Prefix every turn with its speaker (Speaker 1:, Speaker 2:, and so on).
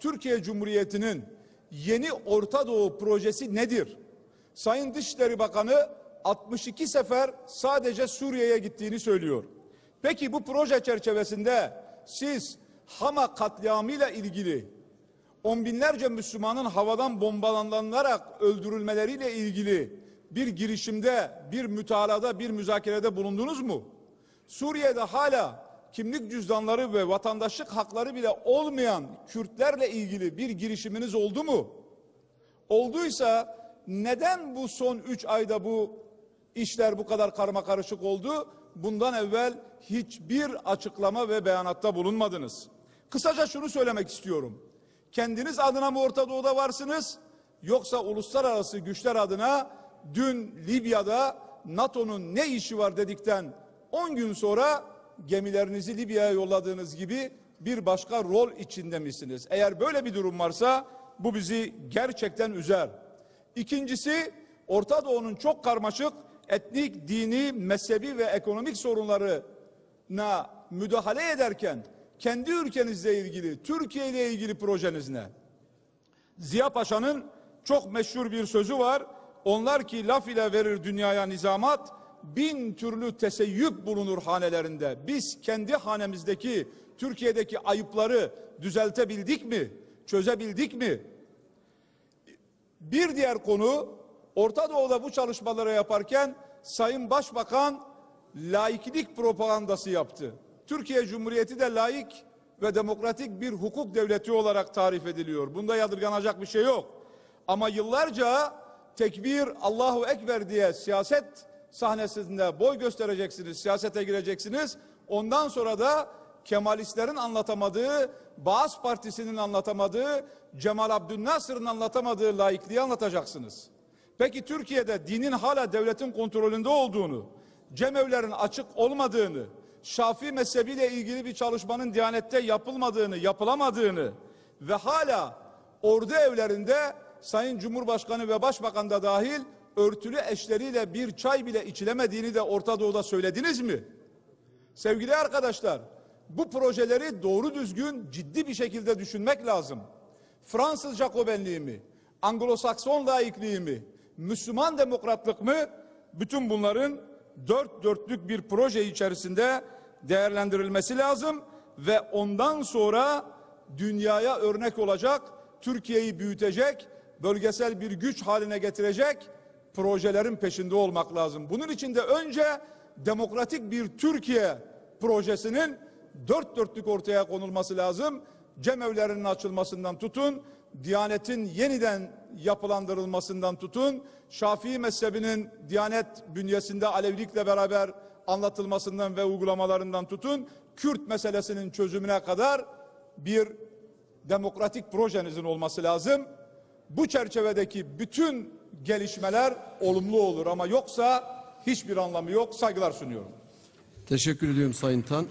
Speaker 1: Türkiye Cumhuriyeti'nin yeni Orta Doğu projesi nedir? Sayın Dışişleri Bakanı 62 sefer sadece Suriye'ye gittiğini söylüyor. Peki bu proje çerçevesinde siz Hama katliamıyla ilgili on binlerce Müslümanın havadan bombalanarak öldürülmeleriyle ilgili bir girişimde, bir mütalada, bir müzakerede bulundunuz mu? Suriye'de hala kimlik cüzdanları ve vatandaşlık hakları bile olmayan Kürtlerle ilgili bir girişiminiz oldu mu? Olduysa neden bu son üç ayda bu işler bu kadar karma karışık oldu? Bundan evvel hiçbir açıklama ve beyanatta bulunmadınız. Kısaca şunu söylemek istiyorum. Kendiniz adına mı Orta Doğu'da varsınız? Yoksa uluslararası güçler adına dün Libya'da NATO'nun ne işi var dedikten 10 gün sonra gemilerinizi Libya'ya yolladığınız gibi bir başka rol içinde misiniz? Eğer böyle bir durum varsa bu bizi gerçekten üzer. İkincisi Orta Doğu'nun çok karmaşık etnik, dini, mezhebi ve ekonomik sorunlarına müdahale ederken kendi ülkenizle ilgili, Türkiye ile ilgili projeniz ne? Ziya Paşa'nın çok meşhur bir sözü var. Onlar ki laf ile verir dünyaya nizamat, bin türlü teseyyüp bulunur hanelerinde. Biz kendi hanemizdeki, Türkiye'deki ayıpları düzeltebildik mi? Çözebildik mi? Bir diğer konu Orta Doğu'da bu çalışmaları yaparken Sayın Başbakan laiklik propagandası yaptı. Türkiye Cumhuriyeti de laik ve demokratik bir hukuk devleti olarak tarif ediliyor. Bunda yadırganacak bir şey yok. Ama yıllarca tekbir Allahu Ekber diye siyaset sahnesinde boy göstereceksiniz, siyasete gireceksiniz. Ondan sonra da Kemalistlerin anlatamadığı, Baas Partisi'nin anlatamadığı, Cemal Abdülnasır'ın anlatamadığı laikliği anlatacaksınız. Peki Türkiye'de dinin hala devletin kontrolünde olduğunu, cemevlerin açık olmadığını, Şafii mezhebiyle ilgili bir çalışmanın Diyanet'te yapılmadığını, yapılamadığını ve hala ordu evlerinde Sayın Cumhurbaşkanı ve Başbakan da dahil örtülü eşleriyle bir çay bile içilemediğini de Orta Doğu'da söylediniz mi? Sevgili arkadaşlar, bu projeleri doğru düzgün ciddi bir şekilde düşünmek lazım. Fransız Jacobenliği mi, Anglo-Sakson laikliği mi, Müslüman demokratlık mı? Bütün bunların dört dörtlük bir proje içerisinde değerlendirilmesi lazım ve ondan sonra dünyaya örnek olacak, Türkiye'yi büyütecek, bölgesel bir güç haline getirecek projelerin peşinde olmak lazım. Bunun için de önce demokratik bir Türkiye projesinin dört dörtlük ortaya konulması lazım. Cemevlerinin açılmasından tutun, Diyanet'in yeniden yapılandırılmasından tutun, Şafii mezhebinin Diyanet bünyesinde Alevilikle beraber anlatılmasından ve uygulamalarından tutun, Kürt meselesinin çözümüne kadar bir demokratik projenizin olması lazım. Bu çerçevedeki bütün gelişmeler olumlu olur ama yoksa hiçbir anlamı yok. Saygılar sunuyorum.
Speaker 2: Teşekkür ediyorum Sayın Tan.